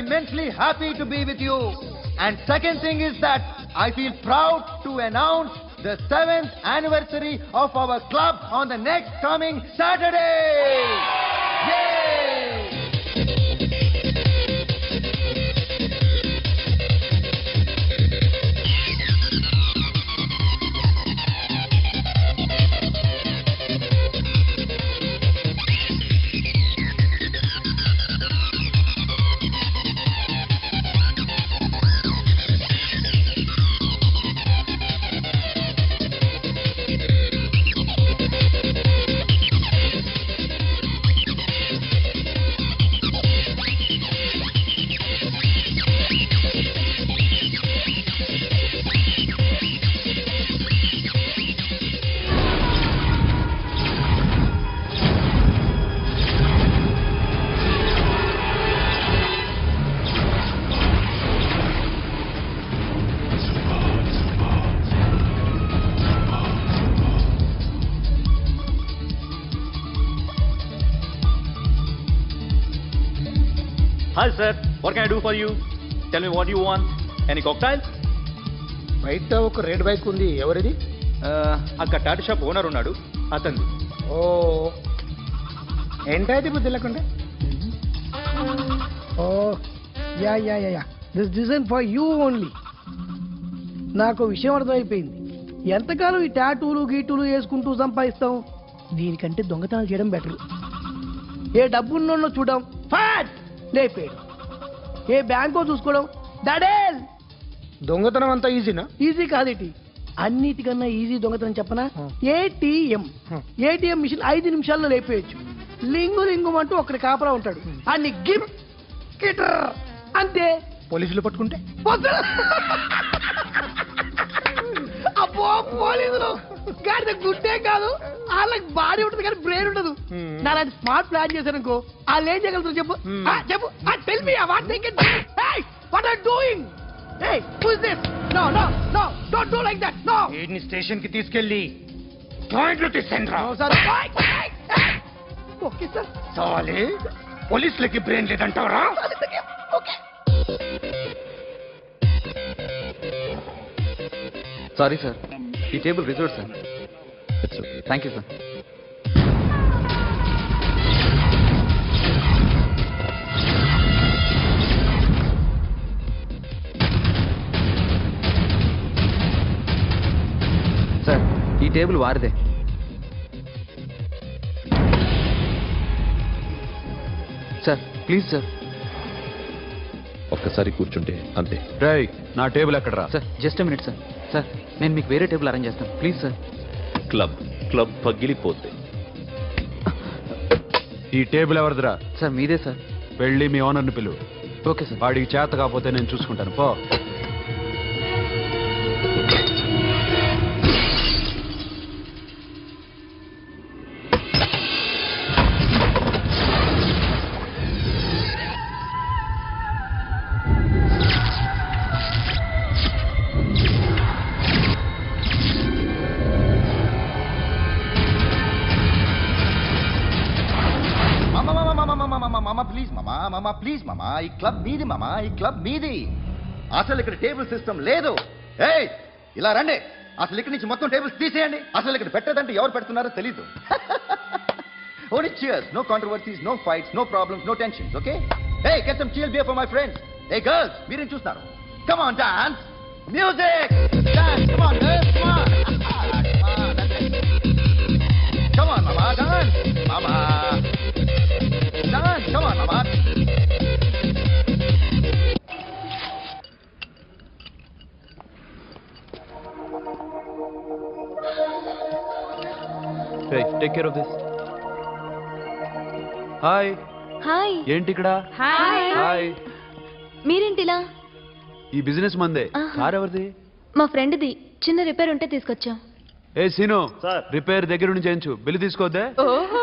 immensely happy to be with you. And second thing is that I feel proud to announce the seventh anniversary of our club on the next coming Saturday. What can I do for you? Tell me what you want. Any cocktails? బయట ఒక red bike ఉంది. ఎవరిది? అక్కడ Tata shop owner ఉన్నాడు. అతన్ని ఓ. ఏంటది బుద్ధి లేకుండా? ఓ. Yeah yeah yeah yeah. This design for you only నాకు విషయం అర్థమైపోయింది. ఎంతకాలం ఈ టాటూలు గీటూలు వేసుకుంటూ సంపాదిస్తాం? దీనికంటే దొంగతనాలు చేయడం బెటర్. ఏ డబ్బున్నోళ్ళో చూడడం ఫాట్! లేపేయడం ఏ బ్యాంకో చూసుకోవడం? డడేల్ దొంగతనం అంతా ఈజీనా? ఈజీ కాదేటి అన్నిటికన్నా ఈజీ దొంగతనం చెప్పనా. ఏటీఎం. ఏటీఎం మిషన్ ఐదు నిమిషాల్లో లేపేయచ్చు. లింగు లింగు అంటూ ఒకటి కాపరా ఉంటాడు. అన్ని గిమ్ కిటర్ అంతే. పోలీసులు పట్టుకుంటే? అబ్బో పోలీసులు. గాడి గుడ్డే కాదు వాళ్ళకి బాడీ ఉంటుంది కానీ బ్రెయిన్ ఉండదు. Hmm. నా అలాంటి స్మార్ట్ ప్లాన్ చేశాను అనుకో వాళ్ళు ఏం చేయగలుగుతారు చెప్పు? Hmm. ఆ, చెప్పు. Tell me what think what are doing hey who is this no no no don't do like that no వీడిని స్టేషన్కి తీసుకెళ్ళి జాయింట్లు తీసుకుని రా సార్ ఓకే సార్ చాలే. పోలీసులకి బ్రెయిన్ లేదంటావరా? ఓకే సారీ సార్ ఈ table reserve sir. Thank you sir sir ఈ టేబుల్ వారిదే. సార్ ప్లీజ్ సార్ ఒక్కసారి కూర్చుంటే అంతే. రేయ్ నా టేబుల్ ఎక్కడరా? Sir just minute sir. Sir నేను మీకు వేరే టేబుల్ అరేంజ్ చేస్తాను. Please sir. క్లబ్ క్లబ్ పగిలిపోతే. ఈ టేబుల్ ఎవరిదిరా? సార్ మీదే సార్. వెళ్ళి మీ ఓనర్ని పిలువు ఓకే సార్. వాడికి చేత కాకపోతే నేను చూసుకుంటాను. పో. మామా ఈ క్లబ్ మీది మామా ఈ క్లబ్ మీది. అసలు ఇక్కడ టేబుల్ సిస్టమ్ లేదు. ఏ ఇలా రండి. అసలు ఇక్కడ నుంచి మొత్తం టేబుల్స్ తీసేయండి. అసలు ఇక్కడ పెట్టదంటే ఎవరు పెడుతున్నారో తెలీదు. Only cheers no controversies no fights no problems no tensions okay hey get some cheer beer for my friends hey girls మీరేం చూస్తారు come on dance music dance come on girls come on come on మామా dance మామా dance come on మామా take care of this hi hi ఏంటి ఇక్కడ? Hi hi మీరేంటిలా? ఈ business మందే. కార్ ఎవరిది? మా ఫ్రెండ్ది. చిన్న రిపేర్ ఉంటే తీసుకొచ్చాం. ఏ సీను. సార్. రిపేర్ దగ్గర నుంచి చేయించు. బిల్లు తీసుకోవద్దే? ఓహో.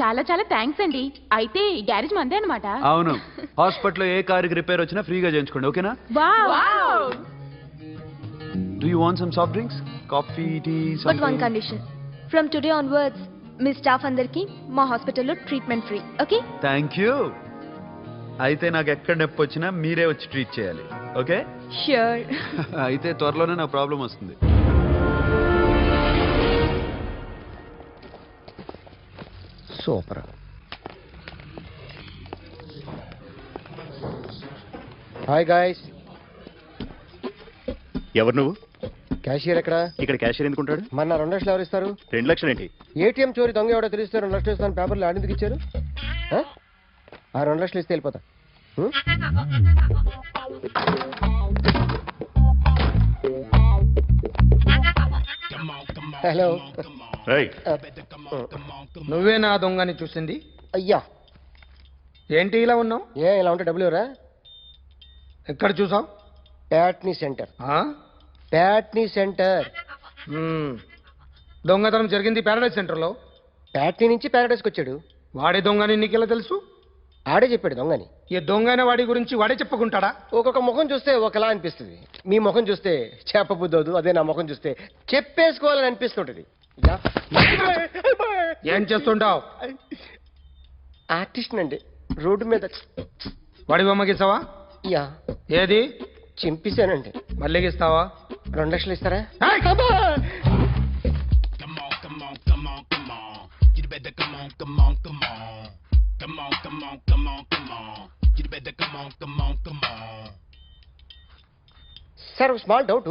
చాలా చాలా థ్యాంక్స్ అండి. అయితే ఈ గ్యారేజ్ మందే అనమాట అవును. హాస్పిటల్లో ఏ కారుకి రిపేర్ వచ్చినా ఫ్రీగా చేయించుకోండి. ఓకేనా? Do you want some soft drinks coffee tea but one condition from today onwards మీ స్టాఫ్ అందరికి మా హాస్పిటల్లో treatment free okay thank you అయితే నాకు ఎక్కడ నొప్పి వచ్చినా మీరే వచ్చి ట్రీట్ చేయాలి ఓకే ష్యూర్ అయితే త్వరలోనే నా ప్రాబ్లం వస్తుంది. సూపర్ హాయ్ గాయస్ ఎవరు నువ్వు? క్యాషియర్ ఎక్కడ? ఇక్కడ క్యాషియర్ ఎందుకుంటాడు? మన రెండు లక్షలు ఎవరు ఇస్తారు? రెండు లక్షలు ఏంటి? ఏటీఎం చోరీ దొంగ ఎవడో తెలిస్తే రెండు లక్షలు ఇస్తాను పేపర్లు ఆడిందుకు ఇచ్చారు? ఆ? ఆ రెండు లక్షలు ఇస్తే వెళ్ళిపోతా. ఉం? హలో. నువ్వే నా దొంగని చూసింది? అయ్యా. ఏంటి ఇలా ఉన్నావు? ఏ ఇలా ఉంటే డబ్బులు ఎవరా? ఎక్కడ చూసావు? ప్యాట్నీ సెంటర్. ప్యాట్నీ సెంటర్. దొంగతనం జరిగింది ప్యారడైజ్ సెంటర్లో. ప్యాట్నీ నుంచి ప్యారడైస్కి వచ్చాడు. వాడే దొంగని నీకెలా తెలుసు? ఆడే చెప్పాడు దొంగని. ఈ దొంగైన వాడి గురించి వాడే చెప్పుకుంటాడా? ఒక్కొక్క ముఖం చూస్తే ఒకలా అనిపిస్తుంది. మీ ముఖం చూస్తే చెప్పబుద్దోదు అదే నా ముఖం చూస్తే చెప్పేసుకోవాలని అనిపిస్తుంటది. యా. ఏం చేస్తుంటావు? ఆర్టిస్ట్ అండి రోడ్డు మీద వాడి బొమ్మ గీసావా? యా. ఏది? చింపేశానండి. మళ్ళీ గీస్తావా? రెండు లక్షలు ఇస్తారా! సార్ స్మాల్ డౌట్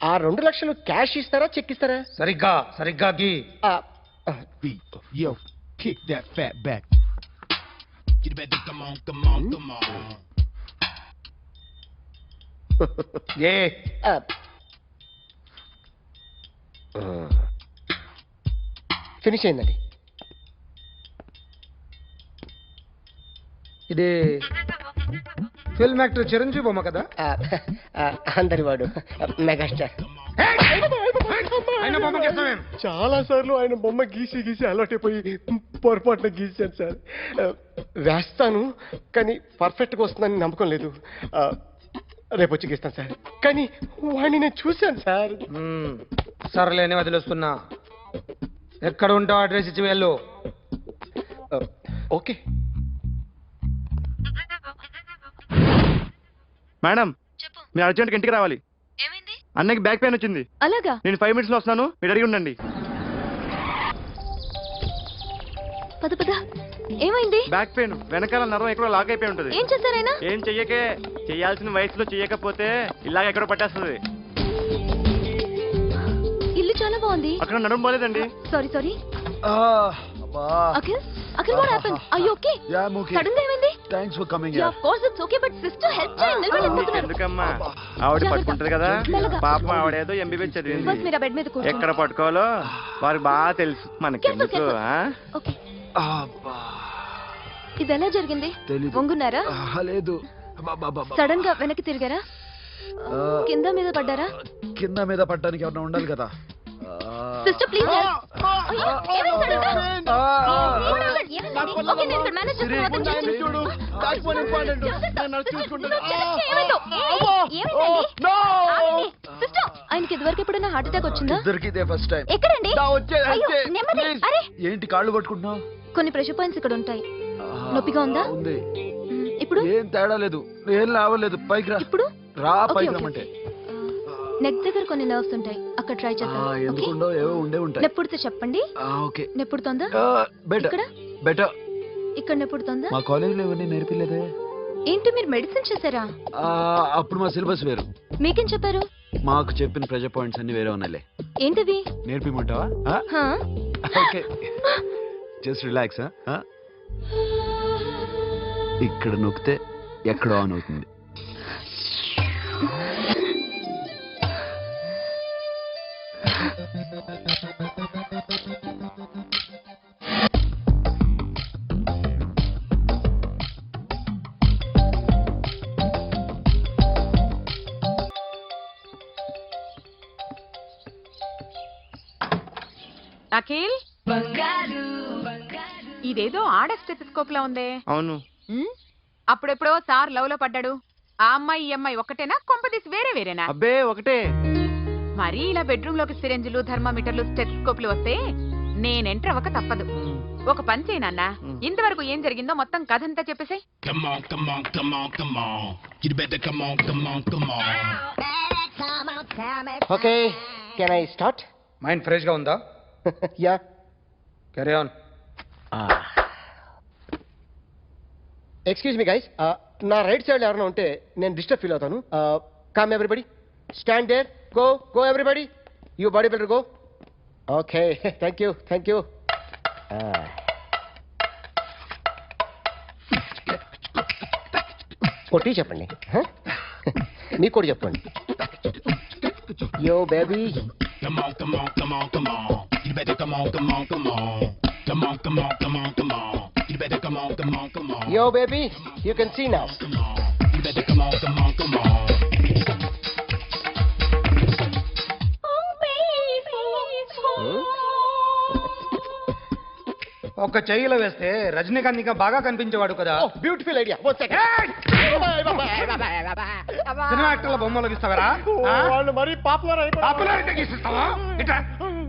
ఆ రెండు లక్షలు క్యాష్ ఇస్తారా చెక్ ఇస్తారా సరిగ్గా సరిగ్గా గీ ఆ, ఆ, Yo, kick that fat back. You better come on, come on, come on. ఏ. ఫినిష్ అయిందండి. ఇది ఫిల్మ్ యాక్టర్ చిరంజీవి బొమ్మ కదా? అందరి వాడు మెగాస్టార్. ఆయన బొమ్మ గీస్తావేం? చాలా సార్లు ఆయన బొమ్మ గీసి గీసి అలవాటైపోయి పొరపాటున గీసాను సార్. వేస్తాను కానీ పర్ఫెక్ట్గా వస్తుందని నమ్మకం లేదు. రేపు వచ్చి గీస్తాను సార్. కానీ వాడిని నేను చూశాను సార్. సర్లేని వదిలేస్తున్నా. ఎక్కడ ఉంటావు అడ్రస్ ఇచ్చి వెళ్ళు. ఓకే. మేడం మీరు అర్జెంట్గా ఇంటికి రావాలి. ఏమైంది? అన్నకి బ్యాక్ పెయిన్ వచ్చింది. అలాగా? నేను ఫైవ్ మినిట్స్లో వస్తాను మీరు అడిగి ఉండండి. పద పద. ఏమైంది? బ్యాక్ పెయిన్ వెనకాల నరం ఎక్కడో లాక్ అయిపోయి ఉంటుంది. ఏం చేశారైనా ఏం చెయ్యకే? చేయాల్సిన వయసులో చెయ్యకపోతే ఇలాగ ఎక్కడో పట్టేస్తుంది. బాగుంది. అక్కడ నడుము పోలేదండి sorry sorry Akhil Akhil what happen I okay సడన్గా ఏమైంది? Thanks for coming yeah of course it's okay but sister help చేయండి నిలబడలేకపోతున్నారు ఎందుకమ్మా? ఆవిడ పట్టుకుంటది కదా? పాపం ఆవిడేదో ఎంబీబీ చదివింది. ఫస్ట్ మీరు బెడ్ మీద కూర్చోండి ఎక్కడ పట్టుకోవాలో వారికి బాగా తెలుసు. Careful, ఆ? ఓకే ఇది ఎలా జరిగింది? వంగున్నారా? లేదు. సడన్గా వెనక్కి తిరిగారా? కింద మీద పడ్డారా? కింద మీద పడ్డానికి ఏమన్నా ఉండాలి కదా. సిస్టర్ ప్లీజ్ ఆయనకి ఇదివరకు ఎప్పుడైనా హార్ట్ అటాక్ వచ్చిందా? ఇదే ఫస్ట్ టైం ఎక్కడండి? ఏంటి కాళ్ళు పట్టుకుంటున్నావు? కొన్ని ప్రెషర్ పాయింట్స్ ఇక్కడ ఉంటాయి. నొప్పిగా ఉందా? ఇప్పుడు? ఏం తేడా లేదు. ఏం లావలేదు పైకి రా. ఇప్పుడు? రా పైకి రమ్మంటే. నెక్ దగ్గర కొన్ని నర్వ్స్ ఉంటాయి. అక్కడ ట్రై చేద్దాం. ఎందుకుండో ఏవో ఉండే ఉంటాయి. నెప్పుడుతో చెప్పండి. ఓకే. నెప్పుడుతోందా బెటర్. ఇక్కడ? బెటర్. ఇక్కడ నెప్పుడుతోందా మా కాలేజీలో ఇవన్నీ నేర్పిలేదే. ఏంటి మీరు మెడిసిన్ చేశారా? అప్పుడు మా సిలబస్ వేరు. మీకేం చెప్పారు? మాకు చెప్పిన ప్రెజర్ పాయింట్స్ అన్ని వేరే ఉన్నాయిలే. ఏంటివి? నేర్పిమంటావా? హా? ఓకే. జస్ట్ రిలాక్స్ ఇక్కడ నొక్కితే ఎక్కడ ఆన్ అవుతుంది. అఖిల్? ఇదేదో ఆడ స్టెథిస్కోప్ లా ఉందే. అవును. ఉమ్, అప్పుడెప్పుడో సార్ లవ్లో పడ్డాడు. ఆ అమ్మాయి ఈ అమ్మాయి ఒకటేనా? కొంపదీసి వేరే వేరేనా? అబ్బే ఒకటే. మరీ ఇలా బెడ్రూమ్లోకి సిరెంజులు థర్మామీటర్లు స్టెథిస్కోప్లు వస్తే నేను ఎంటర్ అవ్వక తప్పదు. ఒక పని చేయనన్నా ఇంతవరకు ఏం జరిగిందో మొత్తం కథ అంతా చెప్పేసాయి Come on, come on, come on, come on. You better come on, come on, come on. Okay can I start mind ఫ్రెష్గా ఉందా? Yeah carry on excuse me guys నా రైట్ సైడ్ ఎవరైనా ఉంటే నేను డిస్టర్బ్ ఫీల్ అవుతాను. Calm everybody stand there go go everybody you body builder go okay thank you thank you కొట్టి చెప్పండి? మీకు కూడా చెప్పండి yo baby Come on, come on, come on, come on. You better come on, come on, come on. Come on, come on, come on, come on. You better come on, come on, come on. Yo baby you can see now Come on. You better come on, come on, come on. ఒక చెయ్యిలో వేస్తే రజనీకాంత్ ఇంకా బాగా కనిపించేవాడు కదా beautiful idea cinema యాక్టర్ల బొమ్మలు గీస్తావరా వాళ్ళు మరీ popular popularity ఇట్లా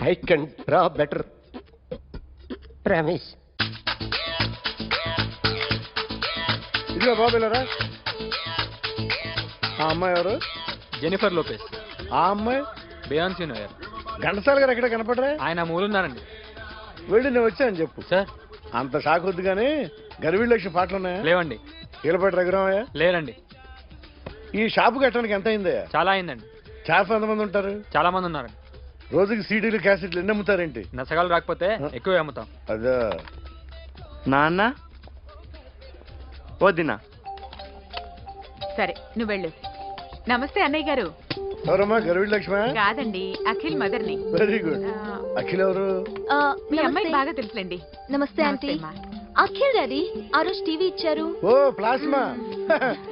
I can draw better promise ఇదిగో బాబులరా ఆ అమ్మాయి ఎవరు? Jennifer Lopez. ఆ అమ్మాయి? Beyoncé knower. ఘంటసాల గారు ఎక్కడ కనపడరా? ఆయన మూలున్నారండి వెళ్ళి నేను వచ్చాను చెప్పు. సార్. అంత షాక్ వద్దు కానీ గర్వీళ్ళ లక్ష పాటలు ఉన్నాయా? లేవండి. కీలపాటి రఘురామయ్య? లేరండి. ఈ షాపు కట్టడానికి ఎంత అయిందయ్యా? చాలా అయిందండి. షాప్ ఎంతమంది ఉంటారు. చాలా మంది ఉన్నారండి. రోజుకి సీడీలు క్యాసెట్లు ఎన్ని అమ్ముతారేంటి? నసగాలు రాకపోతే ఎక్కువ అమ్ముతాం. అదే. నాన్న? వదినా సరే నువ్వు వెళ్ళు. నమస్తే అన్నయ్య గారు. ఎవరమ్మా? గర్వీళ్ళ లక్ష్మ కాదండి అఖిల్ మదర్ని. Very good. ఆ, అఖిల్ ఎవరు? ఆ, మీ అమ్మాయి నమస్తే. బాగా తెలుసులేండి. నమస్తే ఆంటీ. నమస్తే. అఖిల్ డాడీ ఆ రోజు టీవీ ఇచ్చారు. ఓ ప్లాస్మా.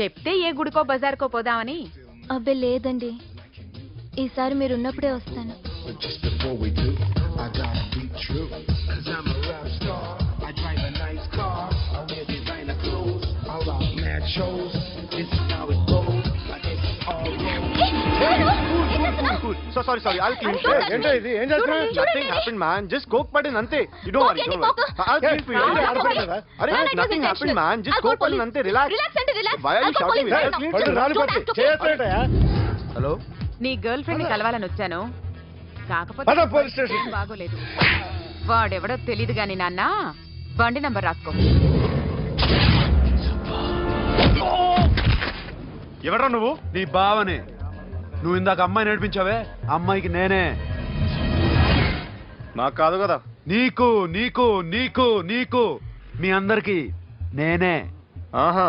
చెప్తే ఏ గుడికో బజార్కో పోదామని? అబ్బే లేదండి. ఈసారి మీరు ఉన్నప్పుడే వస్తాను But so sorry sorry I'll clean ఏ, ఏంటో ఇది? ఏం చేస్తున్నా? Nothing happen man just coke పడింది అంతే. You don't worry don't worry I'll clean for ఏంటి యు ఆడపడలేదా? అరే nothing happen man just coke పడింది. అంతే. రిలాక్స్ రిలాక్స్ అండి relax Why are you shouting? పళ్ళు రాలిపోతాయి. చేయొచ్చేటయా? హలో నీ గర్ల్ ఫ్రెండ్ని కలవాలని వచ్చాను. కాకపోతే పద పోలీస్ స్టేషన్. ఏం బాగోలేదు. వాడెవడో తెలీదు గాని నాన్న బండి నంబర్ రాసుకో. ఎవడ్రా నువ్వు? నీ బావనే. నువ్వు ఇందాక అమ్మాయి నేర్పించావే ఆ అమ్మాయికి నేనే నాకు కాదు కదా నీకు నీకు నీకు నీకు మీ అందరికి నేనే ఆహా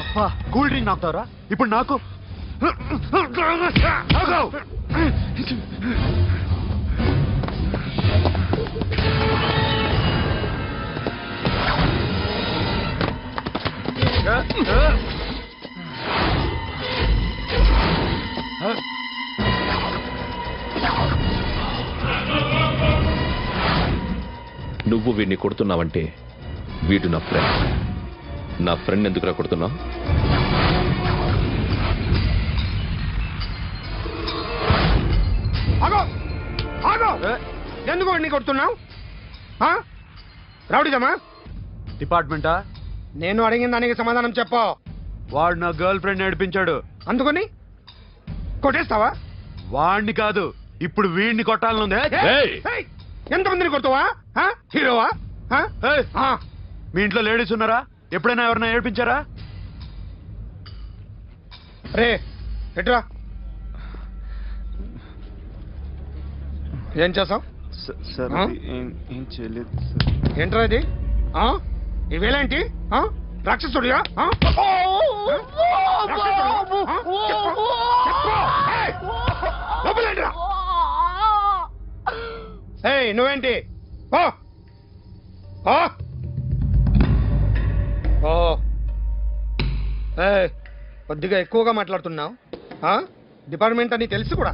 అప్ప కూల్ డ్రింక్ నాకుతారా ఇప్పుడు నాకు నువ్వు వీడిని కొడుతున్నావంటే వీడు నా ఫ్రెండ్ నా ఫ్రెండ్ ఎందుకురా కొడుతున్నావు? ఎందుకు వాడిని కొడుతున్నావు? ఆ? రౌడీదమ్మా డిపార్ట్మెంటా? నేను అడిగిన దానికి సమాధానం చెప్పు. వాడు నా గర్ల్ ఫ్రెండ్ నడిపించాడు. అందుకని? కొట్టేస్తావా? వాడిని కాదు ఇప్పుడు వీడిని కొట్టాలనుంది. ఏయ్! ఏయ్! ఎంతమందిని కొడతావా? హీరోవా. మీ ఇంట్లో లేడీస్ ఉన్నారా? ఎప్పుడైనా ఎవరైనా ఏడిపించారా? రే ఎట్రా? ఏం చేసావు? సార్ ఆ? ఏం చేయలేదు ఏంట్రా ఇది? ఆ? ఇవేలేంటి రాక్షసుడియా? నువ్వేంటి? ఓ ఓ ఏయ్, కొద్దిగా ఎక్కువగా మాట్లాడుతున్నావు. డిపార్ట్మెంట్ అని తెలుసు కూడా.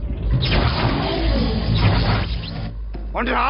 వండిరా.